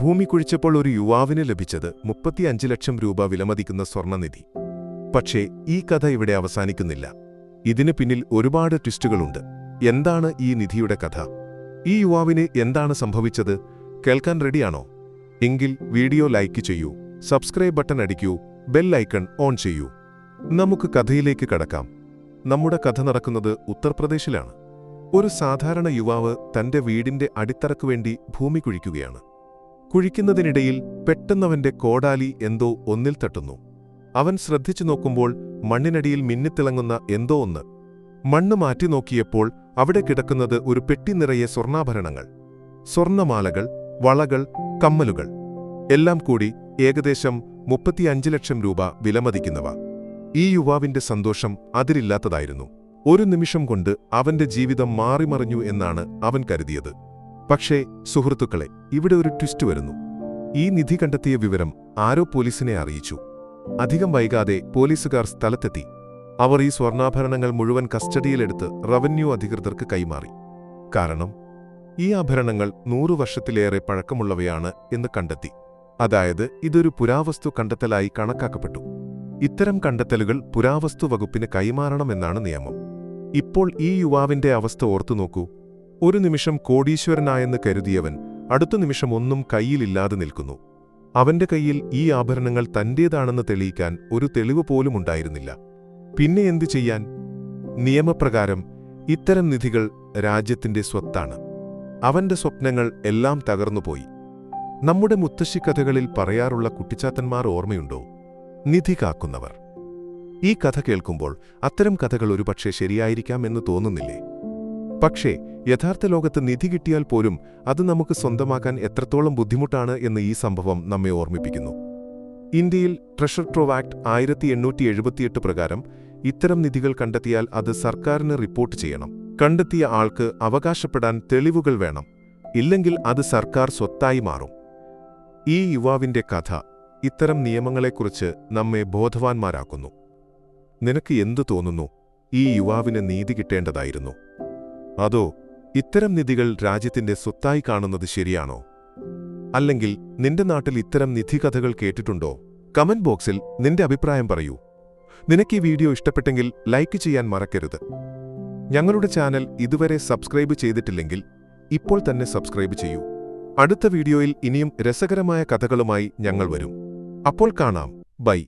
ഭൂമി കുഴിച്ചപ്പോൾ ഒരു യുവാവിന് ലഭിച്ചത് മുപ്പത്തിയഞ്ച് ലക്ഷം രൂപ വിലമതിക്കുന്ന സ്വർണനിധി പക്ഷേ ഈ കഥ ഇവിടെ അവസാനിക്കുന്നില്ല. ഇതിന് പിന്നിൽ ഒരുപാട് ട്വിസ്റ്റുകളുണ്ട്. എന്താണ് ഈ നിധിയുടെ കഥ? ഈ യുവാവിന് എന്താണ് സംഭവിച്ചത്? കേൾക്കാൻ റെഡിയാണോ? എങ്കിൽ വീഡിയോ ലൈക്ക് ചെയ്യൂ സബ്സ്ക്രൈബ് ബട്ടൺ അടിക്കൂ ബെൽ ഐക്കൺ ഓൺ ചെയ്യൂ. നമുക്ക് കഥയിലേക്ക് കടക്കാം. നമ്മുടെ കഥ നടക്കുന്നത് ഉത്തർപ്രദേശിലാണ്. ഒരു സാധാരണ യുവാവ് തന്റെ വീടിന്റെ അടിത്തറക്കു വേണ്ടി ഭൂമി കുഴിക്കുകയാണ്. കുഴിക്കുന്നതിനിടയിൽ പെട്ടെന്നവന്റെ കോടാലി എന്തോ ഒന്നിൽ തട്ടുന്നു. അവൻ ശ്രദ്ധിച്ചു നോക്കുമ്പോൾ മണ്ണിനടിയിൽ മിന്നിത്തിളങ്ങുന്ന എന്തോ ഒന്ന്. മണ്ണ് മാറ്റി നോക്കിയപ്പോൾ അവിടെ കിടക്കുന്നത് ഒരു പെട്ടി നിറയെ സ്വർണാഭരണങ്ങൾ. സ്വർണമാലകൾ വളകൾ കമ്മലുകൾ. എല്ലാം കൂടി ഏകദേശം മുപ്പത്തിയഞ്ച് ലക്ഷം രൂപ വിലമതിക്കുന്നവ. ഈ യുവാവിന്റെ സന്തോഷം അതിരില്ലാത്തതായിരുന്നു. ഒരു നിമിഷം കൊണ്ട് അവന്റെ ജീവിതം മാറിമറിഞ്ഞു എന്നാണ് അവൻ കരുതിയത്. പക്ഷേ സുഹൃത്തുക്കളെ ഇവിടെ ഒരു ട്വിസ്റ്റ് വരുന്നു. ഈ നിധി കണ്ടെത്തിയ വിവരം ആരോ പോലീസിനെ അറിയിച്ചു. അധികം വൈകാതെ പോലീസുകാർ സ്ഥലത്തെത്തി. അവർ ഈ സ്വർണാഭരണങ്ങൾ മുഴുവൻ കസ്റ്റഡിയിലെടുത്ത് റവന്യൂ അധികൃതർക്ക് കൈമാറി. കാരണം ഈ ആഭരണങ്ങൾ നൂറു വർഷത്തിലേറെ പഴക്കമുള്ളവയാണ് എന്ന് കണ്ടെത്തി. അതായത് ഇതൊരു പുരാവസ്തു കണ്ടെത്തലായി കണക്കാക്കപ്പെട്ടു. ഇത്തരം കണ്ടെത്തലുകൾ പുരാവസ്തു വകുപ്പിന് കൈമാറണമെന്നാണ് നിയമം. ഇപ്പോൾ ഈ യുവാവിന്റെ അവസ്ഥ ഓർത്തുനോക്കൂ. ഒരു നിമിഷം കോടീശ്വരനായെന്ന് കരുതിയവൻ അടുത്ത നിമിഷം ഒന്നും കയ്യിലില്ലാതെ നിൽക്കുന്നു. അവന്റെ കയ്യിൽ ഈ ആഭരണങ്ങൾ തന്റേതാണെന്ന് തെളിയിക്കാൻ ഒരു തെളിവ് പോലും ഉണ്ടായിരുന്നില്ല. പിന്നെ എന്തു ചെയ്യാൻ? നിയമപ്രകാരം ഇത്തരം നിധികൾ രാജ്യത്തിന്റെ സ്വത്താണ്. അവന്റെ സ്വപ്നങ്ങൾ എല്ലാം തകർന്നുപോയി. നമ്മുടെ മുത്തശ്ശിക്കഥകളിൽ പറയാറുള്ള കുട്ടിച്ചാത്തന്മാർ ഓർമ്മയുണ്ടോ? നിധി കാക്കുന്നവർ. ഈ കഥ കേൾക്കുമ്പോൾ അത്തരം കഥകൾ ഒരുപക്ഷെ ശരിയായിരിക്കാം എന്ന് തോന്നുന്നില്ലേ? പക്ഷേ യഥാർത്ഥ ലോകത്ത് നിധി കിട്ടിയാൽ പോലും അത് നമുക്ക് സ്വന്തമാക്കാൻ എത്രത്തോളം ബുദ്ധിമുട്ടാണ് എന്ന് ഈ സംഭവം നമ്മെ ഓർമ്മിപ്പിക്കുന്നു. ഇന്ത്യയിൽ ട്രഷർ ട്രോവ് ആക്ട് ആയിരത്തി എണ്ണൂറ്റി എഴുപത്തിയെട്ട് പ്രകാരം ഇത്തരം നിധികൾ കണ്ടെത്തിയാൽ അത് സർക്കാരിന് റിപ്പോർട്ട് ചെയ്യണം. കണ്ടെത്തിയ ആൾക്ക് അവകാശപ്പെടാൻ തെളിവുകൾ വേണം. ഇല്ലെങ്കിൽ അത് സർക്കാർ സ്വത്തായി മാറും. ഈ യുവാവിന്റെ കഥ ഇത്തരം നിയമങ്ങളെക്കുറിച്ച് നമ്മെ ബോധവാന്മാരാക്കുന്നു. നിനക്ക് എന്തു തോന്നുന്നു? ഈ യുവാവിന് നീതി കിട്ടേണ്ടതായിരുന്നു. അതോ ഇത്തരം നിധികൾ രാജ്യത്തിന്റെ സ്വത്തായി കാണുന്നത് ശരിയാണോ? അല്ലെങ്കിൽ നിന്റെ നാട്ടിൽ ഇത്തരം നിധികഥകൾ കേട്ടിട്ടുണ്ടോ? കമന്റ് ബോക്സിൽ നിന്റെ അഭിപ്രായം പറയൂ. നിനക്ക് ഈ വീഡിയോ ഇഷ്ടപ്പെട്ടെങ്കിൽ ലൈക്ക് ചെയ്യാൻ മറക്കരുത്. ഞങ്ങളുടെ ചാനൽ ഇതുവരെ സബ്സ്ക്രൈബ് ചെയ്തിട്ടില്ലെങ്കിൽ ഇപ്പോൾ തന്നെ സബ്സ്ക്രൈബ് ചെയ്യൂ. അടുത്ത വീഡിയോയിൽ ഇനിയും രസകരമായ കഥകളുമായി ഞങ്ങൾ വരും. അപ്പോൾ കാണാം. ബൈ.